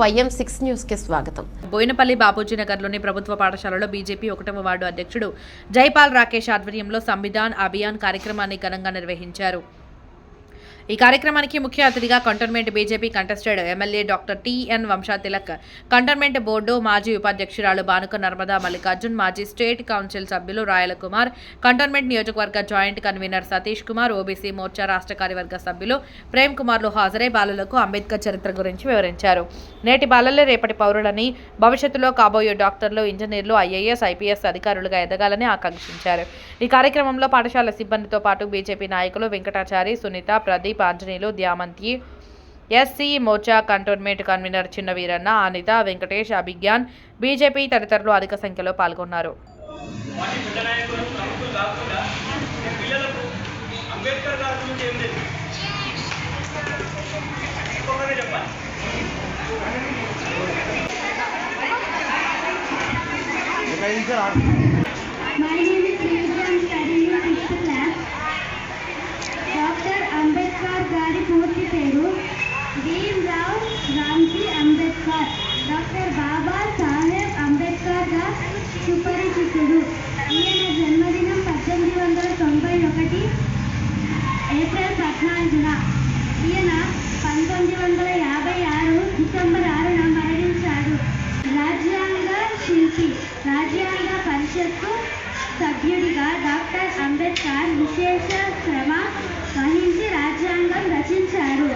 YM six న్యూస్కి స్వాగతం. బోయినపల్లి బాపూజీ నగర్లోని ప్రభుత్వ పాఠశాలలో బీజేపీ ఒకటవ వార్డు అధ్యక్షుడు జైపాల్ రాకేష్ ఆధ్వర్యంలో సంవిధాన్ అభియాన్ కార్యక్రమాన్ని ఘనంగా నిర్వహించారు. ఈ కార్యక్రమానికి ముఖ్య అతిథిగా cantonment BJP contested MLA doctor TN Vamsha Tilak cantonment board మాజీ ఉపాధ్యక్షురాలు బానుక నర్మదా మల్లికార్జున్ మాజీ స్టేట్ కౌన్సిల్ సభ్యులు రాయల కుమార్ కంటోన్మెంట్ నియోజకవర్గ joint convener Satish Kumar OBC Morcha రాష్ట్ర కార్యవర్గ సభ్యులు ప్రేమ్ కుమార్లు హాజరై బాలలకు అంబేద్కర్ చరిత్ర గురించి వివరించారు. నేటి బాలలే రేపటి పౌరులని భవిష్యత్తులో కాబోయే డాక్టర్లు ఇంజనీర్లు ఐఏఎస్ ఐపీఎస్ అధికారులుగా ఎదగాలని ఆకాంక్షించారు. ఈ కార్యక్రమంలో పాఠశాల సిబ్బందితో పాటు బీజేపీ నాయకులు Venkatachari Sunitha Pradeep Anjaneyulu Dyamanthi SC Morcha cantonment convener Chinna Veeranna Anitha Venkatesh Abhignan BJP తదితరులు అధిక సంఖ్యలో పాల్గొన్నారు. వాటి భీమ్ రావ్ రామ్జీ అంబేద్కర్. డాక్టర్ బాబా సాహెబ్ అంబేద్కర్గా సుపరిచితుడు. ఈయన జన్మదినం పద్దెనిమిది వందల తొంభై ఒకటి ఏప్రిల్ పద్నాలుగున. ఈయన పంతొమ్మిది వందల యాభై ఆరు డిసెంబర్ ఆరున మరణించాడు. రాజ్యాంగ శిల్పి రాజ్యాంగ పరిషత్తు సభ్యుడిగా డాక్టర్ అంబేద్కర్ విశేష శ్రమ వహించి రాజ్యాంగం రచించారు.